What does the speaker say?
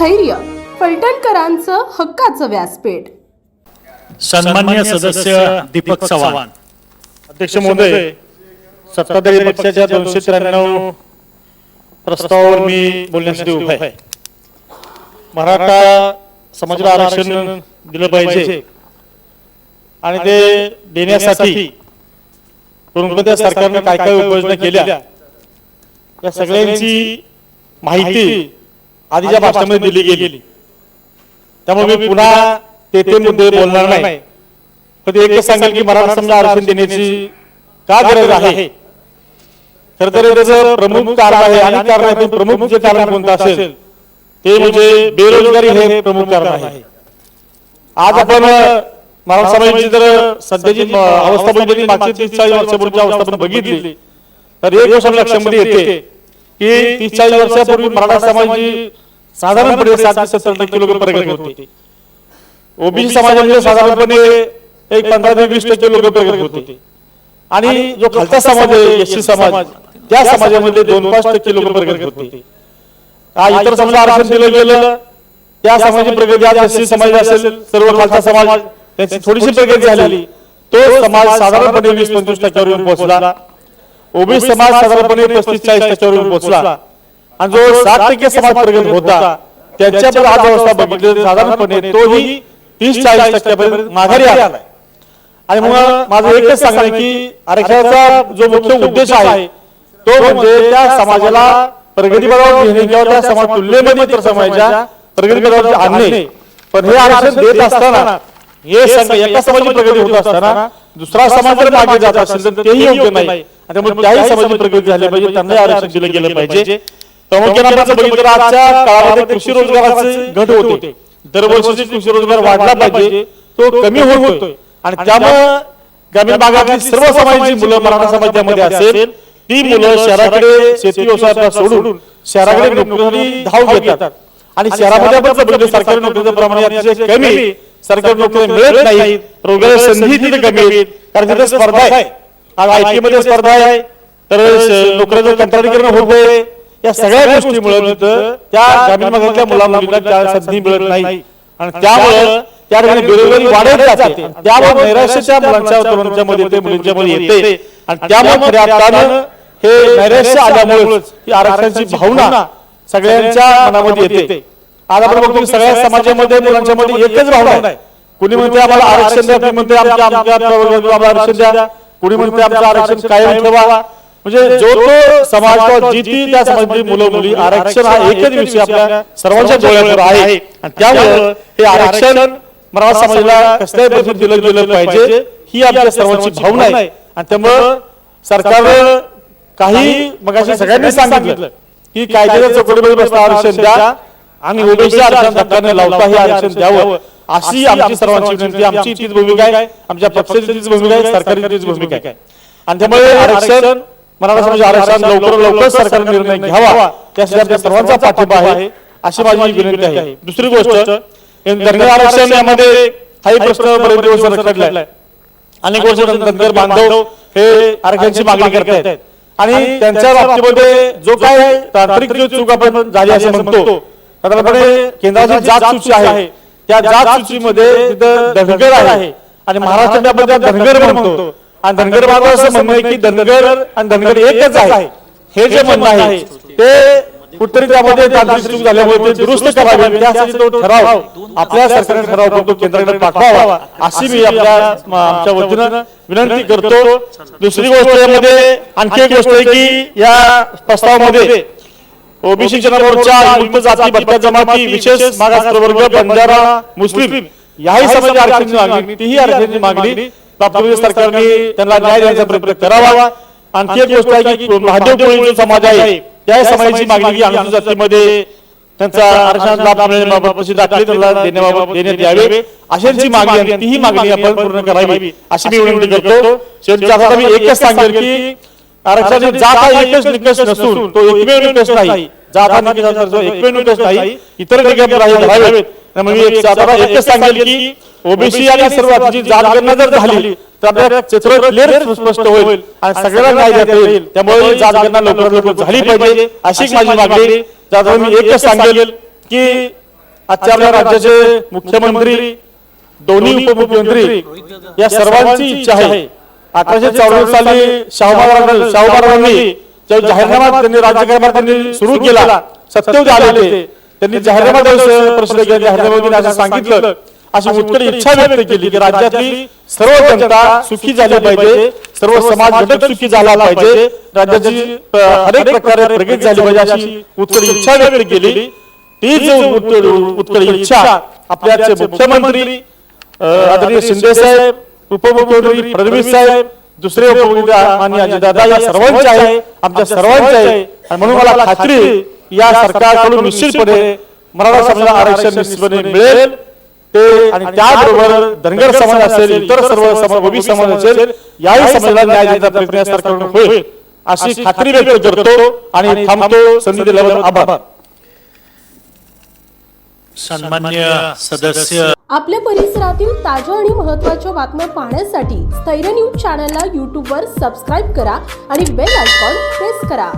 स्थैर्य फलटणकरांचं हक्काचं व्यासपीठ. सन्मान्य सदस्य दीपक चव्हाण. अध्यक्ष महोदय सत्ताधारी पक्षाच्या दोनशे त्र्याण्णव प्रस्तावावर मी बोलण्यासाठी उभा आहे. मराठा समाजाला आरक्षण दिलं पाहिजे आणि ते देण्यासाठी कोणकोणत्या सरकारने काय काय उपाययोजना केल्या या सगळ्यांची माहिती आधीच्या भाषणामध्ये दिली गेली त्यामुळे मी पुन्हा ते ते मुद्दे बोलणार नाही. पण एकच सांगेल की मराठा समाज आरक्षण देण्याची का गरज आहे? खर तर त्याचं प्रमुख कारण आहे आणि कारण प्रमुख जे कारण कोणतं असेल ते म्हणजे बेरोजगारी हे प्रमुख कारण आहे. आज आपण मराठा समाजाची जर सध्याची अवस्था बघितली मागची तीस चाळीस वर्षापूर्वीची अवस्था आपण बघितली तर एक गोष्ट लक्षामध्ये येते की तीस चाळीस वर्षापूर्वी मराठा समाजाची साधारणपणे साठ ते सत्तर टक्के लोक प्रगत होते. ओबीसी समाजामध्ये साधारणपणे एक पंधरा ते वीस टक्के लोक प्रगत होते. आणि जो खालचा समाज आहे एससी समाज त्या समाजामध्ये दोन पाच टक्के लोक प्रगत होते. हा इतर समाज आरक्षण दिलं गेलं त्या समाजाची प्रगती आज एससी समाज असेल सर्व खालचा समाज त्याची थोडीशी प्रगती झाली. तो समाज साधारणपणे वीस पंचवीस टक्क्यावर येऊन पोहोचला. ओबीसी समाज साधारणपणे पस्तीस चाळीस टक्क्यावर येऊन पोहोचला. आणि जो साठ टक्के समाज प्रगत होता त्यांच्याकडे आज अवस्था बघितली तर साधारणपणे तोही तीस चाळीस टक्क्यापर्यंत माघारी आला. आणि मग माझं एकच सांगणं की आरक्षणाचा जो मुख्य उद्देश आहे तो म्हणजे त्या समाजाला प्रगतीपदावर घेणे किंवा त्या समाज तुलनेमध्ये इतर समाजाच्या प्रगतीपदावर आणणे. पण हे आरक्षण देत असताना हे सगळं एका समाजाची प्रगती होत असताना दुसरा समाज जर मागे जात असेल तर तेही योग्य नाही. आणि त्यामुळे त्याही समाजाची प्रगती झाली. पाहिजे त्यांनाही आरक्षण दिलं गेलं पाहिजे प्रामुख्याने आपण जर बघितलं तर आजच्या काळामध्ये कृषी रोजगाराचे घट होते. दरवर्षीचे कृषी रोजगार वाढला पाहिजे. तो कमी होत होतोय. आणि त्यामुळं ग्रामीण भागातील सर्व समाजाची मुलं मराठा समाजामध्ये असेल ती मुलं शहराकडे शेती व्यवसायाला सोडून शहराकडे नोकरीसाठी धाव घेतात. आणि शहरामध्ये आपण बघितलं सरकारी नोकरीचं प्रमाण अतिशय कमी. सरकारी नोकरी मिळत नाही. रोजगार संधी तिथे कमी. आहेत कारण तिथे स्पर्धा आहे. आज आय टी मध्ये स्पर्धा आहे. तर नोकरीचं कंत्राटीकरण होतंय या सगळ्या गोष्टीमुळे तिथं त्या ग्रामीण भागातल्या मुला मुलींना त्या संधी मिळत नाही. आणि त्यामुळं त्या ठिकाणी बेरोजगारी वाढत जाते. त्यामुळे नैराश्याच्या मुलांच्या तरुणांच्या मध्ये येते मुलींच्या मध्ये येते. आणि त्यामुळे खऱ्या अर्थानं हे नैराश्य आल्यामुळेच ही आरक्षणाची भावना सगळ्यांच्या मनामध्ये येते. आज आपण बघतो सगळ्या समाजामध्ये मुलांच्या मध्ये एकच भावना आहे. कुणी म्हणते आम्हाला आरक्षण द्या कुणी म्हणते आमच्या आमच्या आरक्षण द्या. कुणी म्हणते आमचं आरक्षण कायम ठेवा म्हणजे जो तो समाज किंवा जी ती त्या समाजाची मुलं मुली आरक्षण हा एकच विषय आपल्या सर्वांच्या डोळ्यावर आहे. आणि त्यामुळं हे आरक्षण मराठा समाजाला कसल्याही पद्धतीत दिलं गेलं पाहिजे. ही आपल्या सर्वांची भावना आहे. आणि त्यामुळं सरकारनं काही मग सगळ्यांनी सांगितलं की कायद्याच्या चौकटीमध्ये बसता आरक्षण द्या. आणि ओबीसी आरक्षण सरकारने लावता हे आरक्षण द्यावं. अशी आमची सर्वांची विनंती आमची तीच भूमिका आहे. आमच्या पक्षाची तीच भूमिका आहे. सरकारची तीच भूमिका आहे. आणि त्यामुळे आरक्षण मराठा समाज आरक्षण लवकर लवकर सरकारने निर्णय घ्यावा. त्यासाठी आपल्या सर्वांचा पाठिंबा आहे. अशी माझी विनंती आहे. दुसरी गोष्ट धनगर आरक्षण यामध्ये काही प्रश्न बरेच दिवस रखडलाय. अनेक वर्ष धनगर बांधव हे आरक्षणाची मागणी करतायत. आणि त्यांच्या बाबतीमध्ये जो काय तांत्रिक जो चूक आपण झाली असं म्हणतो. साधारणपणे केंद्राची जात सूची आहे. त्या जात सूचीमध्ये तिथं धनगर आहे. आणि महाराष्ट्रात आपण त्या धनगर म्हणतो. आणि धनगर बांधव असं म्हणणं आहे की धनगर आणि धनगर एकच आहे. हे जे म्हणणं आहे ते कुठतरी त्यामध्ये तांत्रिक चूक झाल्यामुळे ते दुरुस्त करावे. त्यासाठी तो ठराव आपल्या सरकारने ठराव करतो केंद्राकडे पाठवावा. अशी मी आपल्या आमच्या वतीनं विनंती करतो. दुसरी गोष्ट यामध्ये आणखी एक गोष्ट आहे की या प्रस्तावामध्ये ओबीसी जनावरच्या मुक्त जाती भटक्या जमाती विशेष मागास प्रवर्ग बंजारा मुस्लिम याही समाजाची आरक्षणाची मागणी तीही आरक्षणाची मागणी सरकारने त्यांना न्याय देण्याचा प्रयत्न करावा. आणखी एक गोष्ट आहे की महादेव कोळी समाज आहे. त्या समाजाची मागणी अनुसूचित जातीमध्ये त्यांचा आरक्षणात लाभ मिळण्याबाबत दाखले त्यांना देण्याबाबत देण्यात यावे. अशांची मागणी तीही मागणी आपण पूर्ण करावी. अशी मी विनंती करतो. शेवटच्या मी एकच सांगेल की आरक्षणाची जात हा एकच निकष नसून. तो एकमेव निकष नाही. जात हा निकष एकमेव निकष नाही. इतर निकष राहिले धरावेत त्यामुळे मी एक आता एकच सांगेल की ओबीसी आणि सर्व जी जात गणना जर झाली तर आपल्याला चित्र क्लिअर स्पष्ट होईल. आणि सगळ्यांना न्याय देता येईल त्यामुळे जात गणना लवकरात लवकर झाली पाहिजे. अशी माझी मागणी जाता मी एकच सांगेल की आजच्या आपल्या राज्याचे मुख्यमंत्री दोन्ही उपमुख्यमंत्री या सर्वांची इच्छा आहे. अठराशे चौऱ्याण्णव साली शाहू महाराजांनी जाहीरनामा त्यांनी राज्यकारभार त्यांनी सुरू केला सत्तेवर आले होते त्यांनी जाहीरनामा प्रश्न केला जाहीरनाम्यामध्ये असं सांगितलं. अशी उत्कट इच्छा व्यक्त केली की राज्यातली सर्व जनता सुखी झाली पाहिजे. सर्व समाज घटक सुखी झाला पाहिजे. राज्याची अनेक प्रकारे प्रगती झाली पाहिजे. अशी उत्कट इच्छा व्यक्त केली. तीच उत्कट उत्कट इच्छा आपल्या आजचे मुख्यमंत्री आदरणीय शिंदे साहेब उपमुख्यमंत्री फडणवीस साहेब दुसरे उपमुख्यमंत्री माननीय अजितदादा या सर्वांची आहे. आमच्या सर्वांची आहे. आणि म्हणून मला खात्री या सरकारकडून निश्चितपणे मराठा समाजाला आरक्षण निश्चितपणे मिळेल. ते आणि त्याबरोबर धनगर समाज असेल इतर सर्व समाज ओबी समाज असेल याही समाजाला न्याय देण्याचा प्रयत्न या सरकारकडून होईल. अशी खात्री व्यक्त करतो आणि थांबतो. संधी दिल्याबद्दल आभार. सन्मान्य सदस्य. आपल्या परिसरातील ताज्या आणि महत्त्वाच्या बातम्या पाहण्यासाठी स्थैर्य न्यूज चॅनलला यूट्यूबवर सबस्क्राईब करा आणि बेल आयकॉन प्रेस करा.